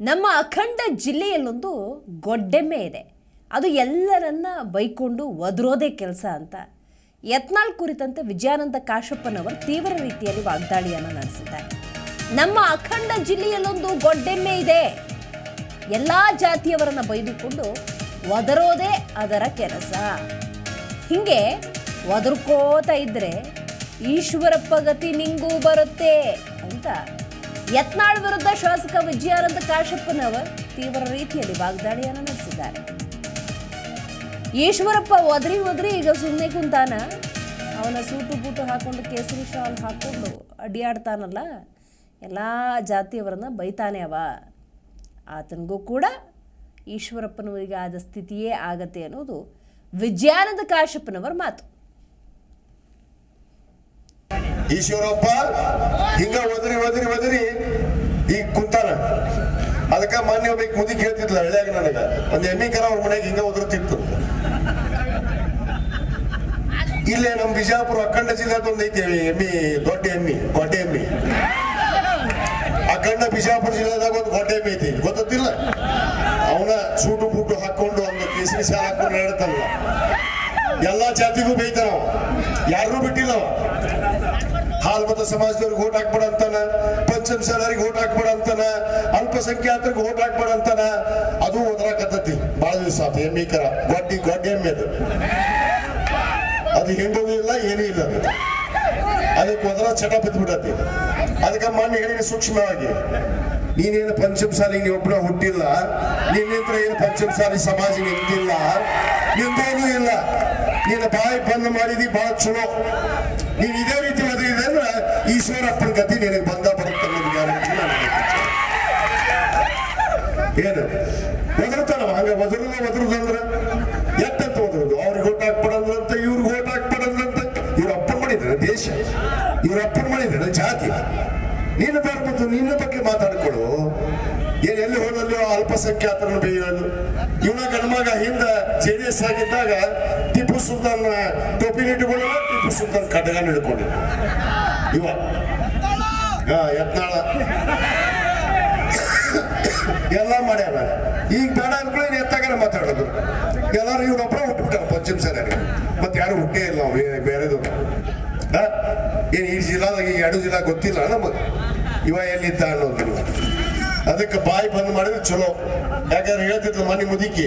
ನಮ್ಮ ಅಖಂಡ ಜಿಲ್ಲೆಯಲ್ಲೊಂದು ಗೊಡ್ಡೆಮ್ಮೆ ಇದೆ. ಅದು ಎಲ್ಲರನ್ನ ಬೈಕೊಂಡು ಒದರೋದೇ ಕೆಲಸ ಅಂತ. ಯತ್ನಾಳ್ ಕುರಿತಂತೆ ವಿಜಯಾನಂದ ಕಾಶಪ್ಪನವರು ತೀವ್ರ ರೀತಿಯಲ್ಲಿ ವಾಗ್ದಾಳಿಯನ್ನು ನಡೆಸಿದ್ದಾರೆ. ನಮ್ಮ ಅಖಂಡ ಜಿಲ್ಲೆಯಲ್ಲೊಂದು ಗೊಡ್ಡೆಮ್ಮೆ ಇದೆ. ಎಲ್ಲ ಜಾತಿಯವರನ್ನ ಬೈದುಕೊಂಡು ಒದರೋದೇ ಅದರ ಕೆಲಸ. ಹಿಂಗೆ ಒದರ್ಕೋತಾ ಇದ್ರೆ ಈಶ್ವರಪ್ಪ ಗತಿ ನಿಂಗೂ ಬರುತ್ತೆ ಅಂತ ಯತ್ನಾಳ್ ವಿರುದ್ಧ ಶಾಸಕ ವಿಜಯಾನಂದ ಕಾಶಪ್ಪನವರ್ ತೀವ್ರ ರೀತಿಯಲ್ಲಿ ವಾಗ್ದಾಳಿಯನ್ನು ನಡೆಸಿದ್ದಾರೆ. ಈಶ್ವರಪ್ಪ ಒದರಿ ಒದರಿ ಈಗ ಸುಮ್ಮನೆ ಕುಂತಾನ. ಅವನ ಸೂಟು ಬೂಟು ಹಾಕೊಂಡು ಕೇಸರಿ ಶಾಲ್ ಹಾಕೊಂಡು ಅಡ್ಡಾಡ್ತಾನಲ್ಲ ಎಲ್ಲ ಜಾತಿಯವರನ್ನ ಬೈತಾನೆ ಅವ. ಆತನಿಗೂ ಕೂಡ ಈಶ್ವರಪ್ಪನವರಿಗೆ ಆದ ಸ್ಥಿತಿಯೇ ಆಗತ್ತೆ ಅನ್ನೋದು ವಿಜಯಾನಂದ ಕಾಶಪ್ಪನವರ ಮಾತು. ಈಶ್ವರಪ್ಪ, ಹಿಂಗ ಒದರಿ ಒದರಿ ಒದರಿ ಈಗ ಕುಂತಾನ. ಅದಕ್ಕ ಮಾನ್ಯ ಒಬ್ಬ ಮುದಿ ಕೇಳ್ತಿದ್ಲ, ಹಳ್ಳಿಯಾಗ ನನಗ. ಒಂದ್ ಎಮ್ಮಿ ಕರ ಅವ್ರ ಮನೆಗೆ ಹಿಂಗ ಒದರ್ತಿತ್ತು. ಇಲ್ಲೇ ನಮ್ ಬಿಜಾಪುರ ಅಖಂಡ ಜಿಲ್ಲೆ ಐತಿ, ಎಮ್ಮಿ, ದೊಡ್ಡ ಎಮ್ಮಿ ಕೋಟೆ ಎಮ್ಮಿ. ಅಖಂಡ ಬಿಜಾಪುರ ಜಿಲ್ಲೆದಾಗ ಒಂದು ಕೋಟೆ ಎಮ್ಮಿ ಐತಿ ಗೊತ್ತಿಲ್ಲ ಅವನ ಸೂಟು ಬೂಟು ಹಾಕೊಂಡು ಒಂದು ಕೇಸರಿ ಸಾಲ ಹಾಕೊಂಡು ನಡೀತಾನಲ್ಲ ಎಲ್ಲಾ ಜಾತಿಗೂ ಬೈತಾರ ಯಾರು ಬಿಟ್ಟಿಲ್ಲ ಹಾಲ್ಮತ ಹಾಲ್ ಮತ ಸಮಾಜದವ್ರಿಗೆ ಓಟ್ ಹಾಕ್ಬೇಡ ಅಂತಾನ, ಪಂಚಮ ಸಾಲರಿಗೆ ಓಟ್ ಹಾಕ್ಬೇಡ ಅಂತಾನ, ಅಲ್ಪಸಂಖ್ಯಾತರಿಗೆ ಓಟ್ ಹಾಕ್ಬೇಡ ಅಂತಾನ, ಅದು ಓದ್ರಾಕತ್ತತಿ ಬಹಳ ದಿವಸ ಆತ ಎಮ್ಮಿಕರ ಗೊಡ್ಡಿ ಗೊಡ್ಡಿ ಎಮ್ಮೆ ಅದು. ಅದು ಹಿಂಡೋದು ಇಲ್ಲ, ಏನೂ ಇಲ್ಲ ಅದು. ಅದಕ್ಕೆ ಒಂದರ ಚಟ ಬಿದ್ದು ಬಿಡತಿ ಅದಕ್ಕೆ ಮಣ್ಣು ಹೇಳಿ ಸೂಕ್ಷ್ಮವಾಗಿ. ನೀನೇನು ಪಂಚಮ ಸಾರಿಗೆ ನೀ ಒಬ್ಬನ ಹುಟ್ಟಿಲ್ಲ, ನಿನ್ನಿಂತ್ರ ಏನು ಪಂಚಮ ಸಾರಿ ಸಮಾಜ ನಿಂತಿಲ್ಲ ನಿಂದೇನೂ ಇಲ್ಲ. ನೀನು ಬಾಯಿ ಬಂದ್ ಮಾಡಿದಿ, ಬಹಳ ಚಲೋ. ನೀನ್ ಇದೇ ರೀತಿ ಒದಗಿದೆ ಅಂದ್ರೆ ಈಶ್ವರಪ್ಪನ ಗತಿ ನಿನಗೆ ಬಂದ ಬರುತ್ತೆ ಅನ್ನೋದು ಗ್ಯಾರಂಟಿ. ಏನು? ಒದರ್ತಾನವ ಹಂಗ ಒದರು ಒದರುದು ಅಂದ್ರೆ ಎತ್ತಂತ ಒದರುದು. ಅವ್ರಿಗೆ ಓಟ್ ಹಾಕ್ಬಿಡಂದ್ರಂತ ಇವ್ರಿಗೆ ಓಟ್ ಹಾಕ್ಬಿಡಂದ್ರಂತ ಇವ್ರ ಅಪ್ಪನ್ ಮಾಡಿದ್ರೆ ದೇಶ. ಇವ್ರ ಅಪ್ಪನ್ ಮಾಡಿದ್ರೆ ಜಾತಿ. ನೀನು ಬರ್ಬೋದು ನಿನ್ನ ಬಗ್ಗೆ ಮಾತಾಡ್ಕೊಡು ಏನ್ ಎಲ್ಲಿ ಹೋದಲ್ಲೋ ಅಲ್ಪಸಂಖ್ಯಾತರನ್ನು ಬೇಯೋದು ಇವನ ಗಣಮಗ ಹಿಂದ ಜೆ ಡಿ ಎಸ್ ಆಗಿದ್ದಾಗ ಟಿಪ್ಪು ಸುಲ್ತಾನ್ ಟೋಪಿನ ಇಟ್ಕೊಂಡು ಟಿಪ್ಪು ಸುಲ್ತಾನ್ ಖಡ್ಗ ಹಿಡ್ಕೊಂಡಿದ್ದ ಇವ. ಯತ್ನಾಳ. ಎಲ್ಲ ಮಾಡ್ಯಾರ. ಈಗ ಬೇಡ ಅಂದ್ಕೊಳ್ಳಿ ಎತ್ತಾಗಾರ ಮಾತಾಡೋದು ಎಲ್ಲರೂ ಇವ್ರೊಬ್ಬರ ಹುಟ್ಬಿಟ್ಟಾರ ಪಶ್ಚಿಮ ಸರಿಯಾಗಿ ಮತ್ತೆ ಯಾರು ಹುಟ್ಟೇ ಇಲ್ಲ ನಾವು ಬೇರೆ ಬೇರೆದು? ಏನ್ ಈ ಜಿಲ್ಲಾದಾಗ ಈ ಎರಡು ಜಿಲ್ಲಾ ಗೊತ್ತಿಲ್ಲ ನಮಗೆ. ಇವ ಎಲ್ಲಿದ್ದ ಅನ್ನೋದು. ಅದಕ್ಕೆ ಬಾಯಿ ಬಂದ್ ಮಾಡಿದ್ರೆ ಚಲೋ. ಯಾಕಂದ್ರೆ ಹೇಳ್ತಿದ್ರು ಮನೆ ಮುದುಕಿ.